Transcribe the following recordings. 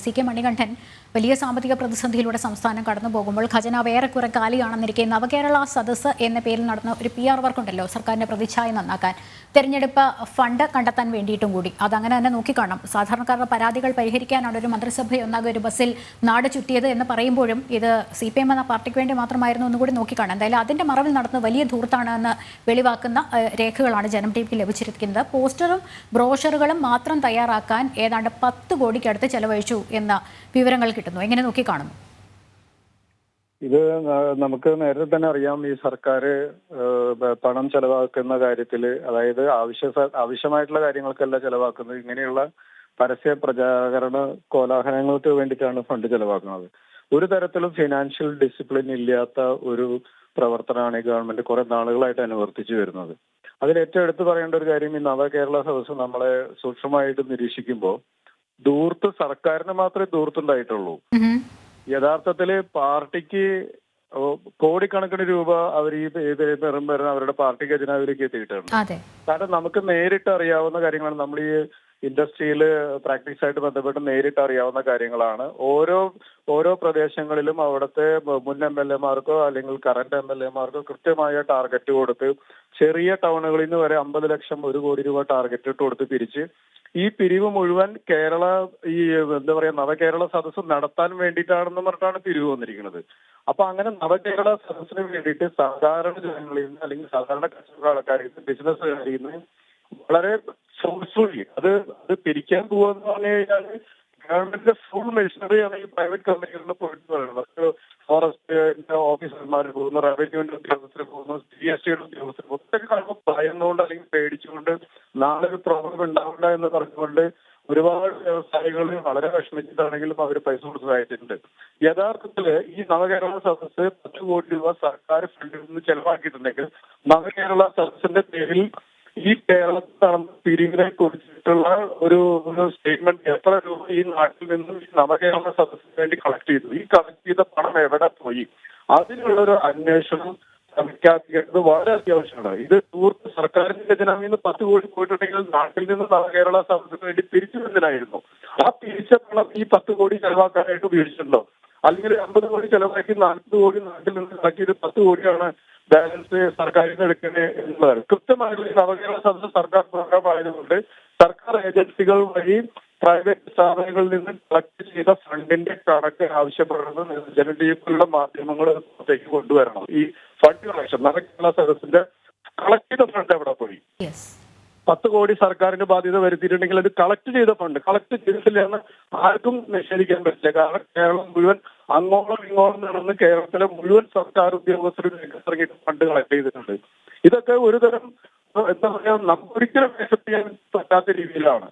C K Manikandan വലിയ സാമ്പത്തിക പ്രതിസന്ധിയിലൂടെ സംസ്ഥാനം കടന്നു പോകുമ്പോൾ ഖജനാവ് ഏറെക്കുറെ കാലിയാണെന്നിരിക്കെ നവകേരള സദസ്സ് എന്ന പേരിൽ നടന്ന ഒരു പി ആർ വർക്കുണ്ടല്ലോ സർക്കാരിന്റെ പ്രതിച്ഛായ നന്നാക്കാൻ. തെരഞ്ഞെടുപ്പ് ഫണ്ട് കണ്ടെത്താൻ വേണ്ടിയിട്ടും കൂടി. അതങ്ങനെ തന്നെ നോക്കിക്കാണും. സാധാരണക്കാരുടെ പരാതികൾ പരിഹരിക്കാനാണ് ഒരു മന്ത്രിസഭയൊന്നാകെ ഒരു ബസ്സിൽ നാട് ചുറ്റിയത് എന്ന് പറയുമ്പോഴും ഇത് സി പി എം എന്ന പാർട്ടിക്ക് വേണ്ടി മാത്രമായിരുന്നു എന്നുകൂടി നോക്കിക്കാണാം. എന്തായാലും അതിന്റെ മറവിൽ നടന്ന വലിയ ധൂർത്താണ് എന്ന് വെളിവാക്കുന്ന രേഖകളാണ് ജനം ടി ലഭിച്ചിരിക്കുന്നത്. പോസ്റ്ററും ബ്രോഷറുകളും മാത്രം തയ്യാറാക്കാൻ ഏതാണ്ട് പത്ത് കോടിക്കടുത്ത് ചെലവഴിച്ചു. എന്ന വിവരങ്ങൾ കിട്ടുന്നു. എങ്ങനെ നോക്കി കാണുന്നു? ഇത് നമുക്ക് നേരത്തെ തന്നെ അറിയാം ഈ സർക്കാർ പണം ചെലവാക്കുന്ന കാര്യത്തിൽ അതായത് ആവശ്യ ആവശ്യമായിട്ടുള്ള കാര്യങ്ങൾക്കല്ല ചെലവാക്കുന്നത്. ഇങ്ങനെയുള്ള പരസ്യ പ്രചാരണ കോലാഹലങ്ങൾക്ക് വേണ്ടിയിട്ടാണ് ഫണ്ട് ചെലവാക്കുന്നത്. ഒരു തരത്തിലും ഫിനാൻഷ്യൽ ഡിസിപ്ലിൻ ഇല്ലാത്ത ഒരു പ്രവർത്തനമാണ് ഈ ഗവൺമെന്റ് കുറെ നാളുകളായിട്ട് അനുവർത്തിച്ചു വരുന്നത്. അതിൽ ഏറ്റവും എടുത്തു പറയേണ്ട ഒരു കാര്യം ഈ നവകേരള സദസ്സ് നമ്മളെ സൂക്ഷ്മമായിട്ട് നിരീക്ഷിക്കുമ്പോൾ ദൂർത്ത് സർക്കാരിന് മാത്രമേ ദൂർത്തുണ്ടായിട്ടുള്ളൂ. യഥാർത്ഥത്തിൽ യഥാർത്ഥത്തിൽ പാർട്ടിക്ക് കോടിക്കണക്കിന് രൂപ അവർ ഈ വെറും വെറും അവരുടെ പാർട്ടി ഖജനാവിലേക്ക് എത്തിയിട്ടുണ്ട്. കാരണം നമുക്ക് നേരിട്ട് അറിയാവുന്ന കാര്യങ്ങളാണ്. നമ്മൾ ഈ ഇൻഡസ്ട്രിയിൽ പ്രാക്ടീസ് ആയിട്ട് ബന്ധപ്പെട്ട് നേരിട്ട് അറിയാവുന്ന കാര്യങ്ങളാണ്. ഓരോ ഓരോ പ്രദേശങ്ങളിലും അവിടുത്തെ മുൻ എം എൽ എമാർക്കോ അല്ലെങ്കിൽ കറന്റ് എം എൽ എമാർക്കോ കൃത്യമായ ടാർഗറ്റ് കൊടുത്ത് ചെറിയ ടൗണുകളിൽ നിന്ന് വരെ അമ്പത് ലക്ഷം ഒരു കോടി രൂപ ടാർഗറ്റ് ഇട്ട് കൊടുത്ത് പിരിച്ച് ഈ പിരിവ് മുഴുവൻ കേരള ഈ എന്താ പറയാ നവകേരള സദസ്സ് നടത്താൻ വേണ്ടിയിട്ടാണെന്ന് പറഞ്ഞിട്ടാണ് പിരിവ് വന്നിരിക്കുന്നത്. അപ്പൊ അങ്ങനെ നവകേരള സദസ്സിന് വേണ്ടിയിട്ട് സാധാരണ ജനങ്ങളിൽ നിന്ന് അല്ലെങ്കിൽ സാധാരണ കച്ചവടക്കാരിൽ നിന്ന് ബിസിനസ്സുകാരിൽ നിന്ന് വളരെ ഫോഴ്സ്ഫുള്ളി അത് അത് പിരിക്കാൻ പോവാന്ന് പറഞ്ഞു കഴിഞ്ഞാൽ ഗവൺമെന്റിന്റെ ഫുൾ മെഷീനറിയാണ് ഈ പ്രൈവറ്റ് കമ്പനികളിൽ പോയിട്ട് പറയുന്നത്. ഫോറസ്റ്റിന്റെ ഓഫീസർമാർ പോകുന്നു റവന്യൂവിന്റെ ഉദ്യോഗസ്ഥർ പോകുന്നു ജി എസ് ടിയുടെ ഉദ്യോഗസ്ഥർ പോകുന്നു. കാണുമ്പോൾ ഭയന്നുകൊണ്ട് അല്ലെങ്കിൽ പേടിച്ചുകൊണ്ട് നാളെ ഒരു പ്രോബ്ലം ഉണ്ടാവില്ല എന്ന് പറഞ്ഞുകൊണ്ട് ഒരുപാട് വ്യവസായികൾ വളരെ വിഷമിച്ചിട്ടാണെങ്കിലും അവർ പൈസ കൊടുത്തതായിട്ടുണ്ട് യഥാർത്ഥത്തിൽ ഈ നവകേരള സദസ്സ് പത്ത് കോടി രൂപ സർക്കാർ ഫണ്ടിൽ നിന്ന് ചെലവാക്കിയിട്ടുണ്ടെങ്കിൽ നവകേരള സദസ്സിന്റെ പേരിൽ ഈ കേരളത്തിൽ നടന്ന പിരിവിനെ കുറിച്ചിട്ടുള്ള ഒരു സ്റ്റേറ്റ്മെന്റ് എത്ര രൂപ ഈ നാട്ടിൽ നിന്നും ഈ നവകേരള സദസ്സിന് വേണ്ടി കളക്ട് ചെയ്തു. ഈ കളക്ട് ചെയ്ത പണം എവിടെ പോയി? അതിനുള്ള ഒരു അന്വേഷണം ശ്രമിക്കാത്തത് വളരെ അത്യാവശ്യമാണ്. ഇത് തൂർത്ത് സർക്കാരിന്റെ ഖജനാവിൽ നിന്ന് പത്ത് കോടി പോയിട്ടുണ്ടെങ്കിൽ നാട്ടിൽ നിന്ന് നവകേരള സദസ്സിന് വേണ്ടി പിരിച്ചു വന്നതിനായിരുന്നു ആ പിരിച്ച പണം ഈ പത്ത് കോടി ചെലവാക്കാനായിട്ട് ഉപയോഗിച്ചിട്ടുണ്ടോ? അല്ലെങ്കിൽ അമ്പത് കോടി ചെലവാക്കി നാൽപ്പത് കോടി നാട്ടിൽ നിന്ന് കളക്ട് പത്ത് കോടിയാണ് ബാലൻസ് സർക്കാരിൽ നിന്ന് എടുക്കുന്നത് എന്നുള്ളതാണ് കൃത്യമായിട്ടുള്ള നവകേരള സദസ് സർക്കാർ പ്രോഗ്രാം ആയതുകൊണ്ട് സർക്കാർ ഏജൻസികൾ വഴി പ്രൈവറ്റ് സ്ഥാപനങ്ങളിൽ നിന്ന് കളക്ട് ചെയ്ത ഫണ്ടിന്റെ കണക്ക് ആവശ്യപ്പെടുന്നത് ജനജീവിതത്തിലുള്ള മാധ്യമങ്ങൾ പുറത്തേക്ക് കൊണ്ടുവരണം. ഈ ഫണ്ട് കളക്ഷൻ നവകേരള സദസ്സിന്റെ കളക്ട് ചെയ്ത ഫണ്ട് എവിടെ പോയി? പത്ത് കോടി സർക്കാരിന് ബാധ്യത വരുത്തിയിട്ടുണ്ടെങ്കിൽ അത് കളക്ട് ചെയ്ത ഫണ്ട് കളക്ട് ചെയ്തിട്ടില്ല എന്ന് ആർക്കും നിഷേധിക്കാൻ പറ്റില്ല. കാരണം കേരളം മുഴുവൻ അങ്ങോളം ഇങ്ങോളം നടന്ന് കേരളത്തിലെ മുഴുവൻ സർക്കാർ ഉദ്യോഗസ്ഥരും രംഗത്തിറങ്ങിയിട്ട് ഫണ്ട് കളക്ട് ചെയ്തിട്ടുണ്ട്. ഇതൊക്കെ ഒരുതരം എന്താ പറയാ നമുക്കൊരിക്കലും അക്സെപ്റ്റ് ചെയ്യാൻ പറ്റാത്ത രീതിയിലാണ്.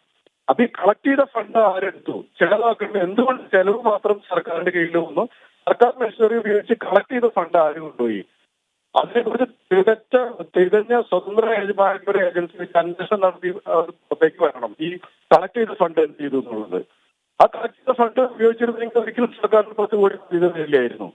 അപ്പൊ ഈ കളക്ട് ചെയ്ത ഫണ്ട് ആരെടുത്തു? ചെലവാക്കേണ്ടത് എന്തുകൊണ്ട് ചെലവ് മാത്രം സർക്കാരിന്റെ കീഴിൽ വന്നു? സർക്കാർ മെഷീനറി ഉപയോഗിച്ച് കളക്ട് ചെയ്ത ഫണ്ട് ആര് കൊണ്ടുപോയി? അതിനെക്കുറിച്ച് തികച്ച തികഞ്ഞ സ്വതന്ത്ര ഏജന്മാരുടെ ഏജൻസി അന്വേഷണം നടത്തി പുറത്തേക്ക് വരണം. ഈ കളക്ട് ചെയ്ത ഫണ്ട് എന്ത് ചെയ്തു എന്നുള്ളത്. ആ കളക്ട് ചെയ്ത ഫണ്ട് ഉപയോഗിച്ചിരുന്നെങ്കിൽ ഒരിക്കലും സർക്കാരിന് പത്ത് കോടി ഇല്ലായിരുന്നു